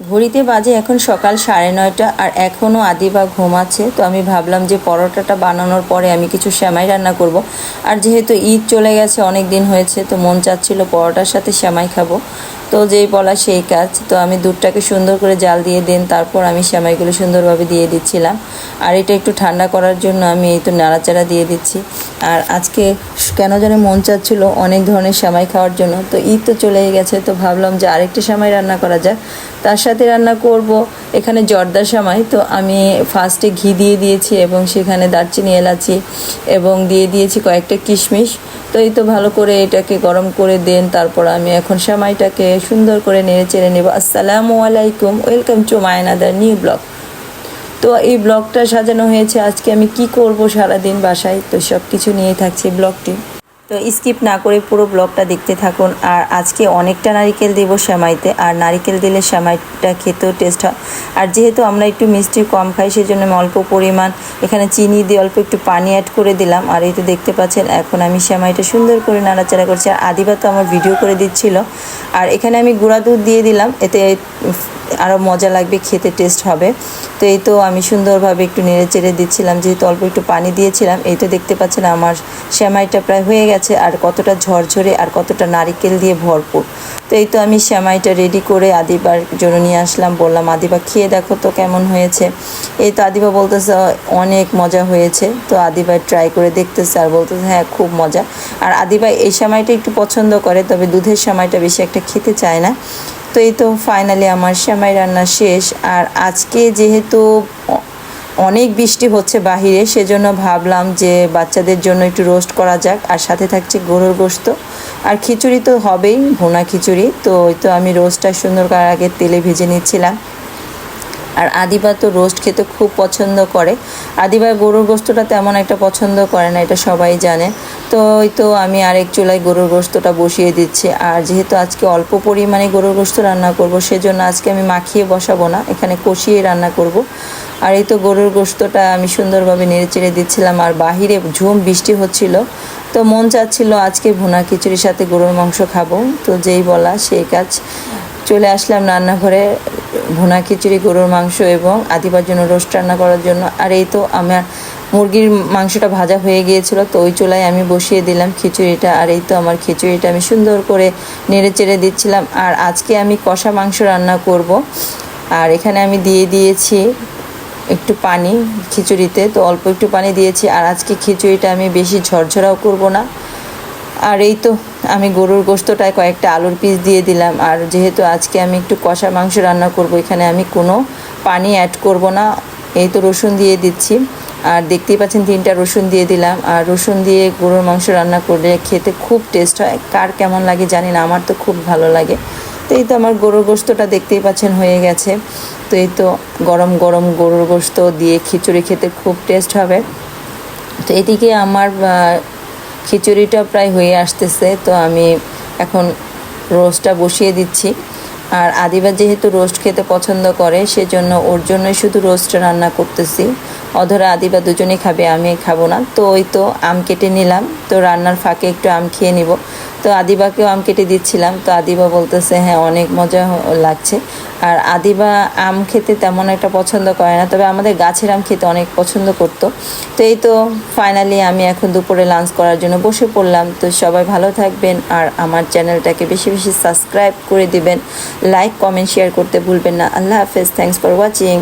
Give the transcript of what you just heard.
ঘড়িতে বাজে এখন সকাল সাড়ে নয়টা আর এখনও আদিবা ঘুমাচ্ছে, তো আমি ভাবলাম যে পরোটাটা বানানোর পরে আমি কিছু শ্যামাই রান্না করব। আর যেহেতু ঈদ চলে গেছে অনেক দিন হয়েছে, তো মন চাচ্ছিল পরোটার সাথে শ্যামাই খাব। তো যেই বলা সেই কাজ। তো আমি দুধটাকে সুন্দর করে জাল দিয়ে দেন, তারপর আমি সেমাইগুলো সুন্দরভাবে দিয়ে দিচ্ছিলাম। আর এটা একটু ঠান্ডা করার জন্য আমি এই তো নাড়াচাড়া দিয়ে দিচ্ছি। আর আজকে কেন জানি মন চাচ্ছিল অনেক ধরনের সেমাই খাওয়ার জন্য। তো ঈদ তো চলেই গেছে, তো ভাবলাম যে আরেকটি সেমাই রান্না করা যাক। তার সাথে রান্না করব এখানে জর্দা সেমাই, তো আমি ফার্স্টে ঘি দিয়ে দিয়েছি এবং সেখানে দারচিনি এলাচি এবং দিয়ে দিয়েছি কয়েকটা কিশমিশ। তো এই তো ভালো করে এটাকে গরম করে দেন, তারপর আমি এখন সেমাইটাকে সুন্দর করে নেড়ে চেড়ে নেব। আসসালামু আলাইকুম, ওয়েলকাম টু মায়নাদার নিউ ব্লগ। তো এই ব্লগটা সাজানো হয়েছে, আজকে আমি কি করব সারাদিন বাসায়? তো সব কিছু নিয়েই থাকছে ব্লগটি। তো স্কিপ না করে পুরো ব্লগটা দেখতে থাকুন। আর আজকে অনেকটা নারিকেল দেব সেমাইতে আর নারিকেল দিলে সেমাইটা খেতেও টেস্ট হয়। আর যেহেতু আমরা একটু মিষ্টি কম খাই, সেজন্য আমি অল্প পরিমাণ, এখানে চিনি দিয়ে অল্প একটু পানি অ্যাড করে দিলাম। আর এই তো দেখতে পাচ্ছেন, এখন আমি সেমাইটা সুন্দর করে নাড়াচাড়া করছি। আর আদিবা তো আমার ভিডিও করে দিচ্ছিল। আর এখানে আমি গুঁড়া দুধ দিয়ে দিলাম, এতে আরও মজা লাগবে, খেতে টেস্ট হবে। তো এই তো আমি সুন্দরভাবে একটু নেড়ে চেড়ে দিচ্ছিলাম, যেহেতু অল্প একটু পানি দিয়েছিলাম, এই তো দেখতে পাচ্ছেন আমার শ্যামাইটা প্রায় হয়ে গেছে, আর কতটা ঝরঝরে আর কতটা নারিকেল দিয়ে ভরপুর। তো এই তো আমি শ্যামাইটা রেডি করে আদিবার জন্য নিয়ে আসলাম। বললাম, আদিবা, খেয়ে দেখো তো কেমন হয়েছে। এই তো আদিবা বলতেছে, অনেক মজা হয়েছে। তো আদিবা ট্রাই করে দেখতেছে আর বলতেছে হ্যাঁ খুব মজা। আর আদিবা এই সময়টা একটু পছন্দ করে, তবে দুধের সময়টা বেশি একটা খেতে চায় না। তো এই তো ফাইনালি আমার সেমাই রান্না শেষ। আর আজকে যেহেতু অনেক বৃষ্টি হচ্ছে বাহিরে, সেজন্য ভাবলাম যে বাচ্চাদের জন্য একটু রোস্ট করা যাক, আর সাথে থাকছে গরুর গোস্ত। আর খিচুড়ি তো হবেই, ভোনা খিচুড়ি, তো ওই তো আমি রোস্টটা সুন্দর করার আগে তেলে ভেজে নিচ্ছিলাম। আর আদিবা তো রোস্ট খেতে খুব পছন্দ করে। আদিবা গরুর গোস্তটা তেমন একটা পছন্দ করে না, এটা সবাই জানে। তো ওই তো আমি আরেক চুলায় গরুর গোস্তটা বসিয়ে দিচ্ছি। আর যেহেতু আজকে অল্প পরিমাণে গরুর গোস্ত রান্না করব, সেজন্য আজকে আমি মাখিয়ে বসাবো না, এখানে কষিয়ে রান্না করব। আর এই তো গরুর গোস্তটা আমি সুন্দরভাবে নেড়ে চেড়ে দিচ্ছিলাম, আর বাহিরে ঝুম বৃষ্টি হচ্ছিল। তো মন চাচ্ছিল আজকে ভুনা খিচুড়ির সাথে গরুর মাংস খাব, তো যেই বলা সেই কাজ। চলে আসলাম রান্নাঘরে, ভুনা খিচুড়ি, গরুর মাংস এবং আদিবার জন্য রোস্ট রান্না করার জন্য। আর এই তো আমার মুরগির মাংসটা ভাজা হয়ে গিয়েছিল, তো ওই চুলায় আমি বসিয়ে দিলাম খিচুড়িটা। আর এই তো আমার খিচুড়িটা আমি সুন্দর করে নেড়ে চেড়ে দিচ্ছিলাম। আর আজকে আমি কষা মাংস রান্না করব। আর এখানে আমি দিয়ে দিয়েছি একটু পানি খিচুড়িতে, তো অল্প একটু পানি দিয়েছি। আর আজকে খিচুড়িটা আমি বেশি ঝরঝরাও করব না। আর এই তো আমি গরুর গোস্তটায় কয়েকটা আলুর পিস দিয়ে দিলাম। আর যেহেতু আজকে আমি একটু কষা মাংস রান্না করব, এখানে আমি কোনো পানি অ্যাড করব না। এই তো রসুন দিয়ে দিচ্ছি। আর দেখতেই পাচ্ছেন তিনটা রসুন দিয়ে দিলাম। আর রসুন দিয়ে গরুর মাংস রান্না করলে খেতে খুব টেস্ট হয়। কার কেমন লাগে জানি না, আমার তো খুব ভালো লাগে। তো এই তো আমার গরুর গোস্তটা দেখতেই পাচ্ছেন হয়ে গেছে। তো এই তো গরম গরম গরুর গোস্ত দিয়ে খিচুড়ি খেতে খুব টেস্ট হবে। তো এদিকে আমার খিচুড়িটা প্রায় হয়ে আসতেছে, তো আমি এখন রোস্টটা বসিয়ে দিচ্ছি। আর আদিবা যেহেতু রোস্ট খেতে পছন্দ করে, সেজন্য ওর জন্যই শুধু রোস্ট রান্না করতেছি। অধরা আদিবা দুজনেই খাবে, আমি খাব না। তো ওই তো আম কেটে নিলাম, তো রান্নার ফাঁকে একটু আম খেয়ে নিব। তো আদিবাকেও আম কেটে দিচ্ছিলাম। তো আদিবা বলতেছে হ্যাঁ অনেক মজা লাগছে। আর আদিবা আম খেতে তেমন একটা পছন্দ করে না, তবে আমাদের গাছের আম খেতে অনেক পছন্দ করতো। তো এই তো ফাইনালি আমি এখন দুপুরে লাঞ্চ করার জন্য বসে পড়লাম। তো সবাই ভালো থাকবেন আর আমার চ্যানেলটাকে বেশি বেশি সাবস্ক্রাইব করে দিবেন। লাইক কমেন্ট শেয়ার করতে ভুলবেন না। আল্লাহ হাফেজ। Thanks for watching